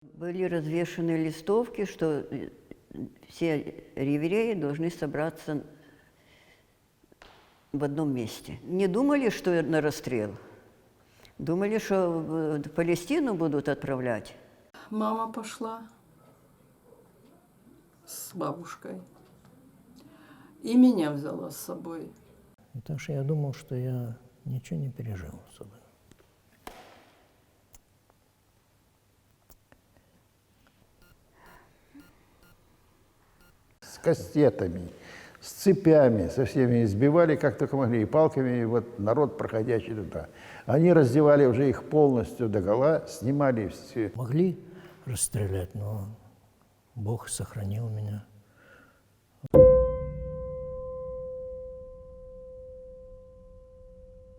Были развешаны листовки, что э, все евреи должны собраться в одном месте. Не думали, что на расстрел. Думали, что в Палестину будут отправлять. Мама пошла с бабушкой. И меня взяла с собой. Потому что я думал, что я ничего не пережил особо. С кастетами, с цепями, со всеми избивали, как только могли, и палками, и вот народ, проходящий туда. Они раздевали уже их полностью до гола, снимали все. Могли расстрелять, но Бог сохранил меня.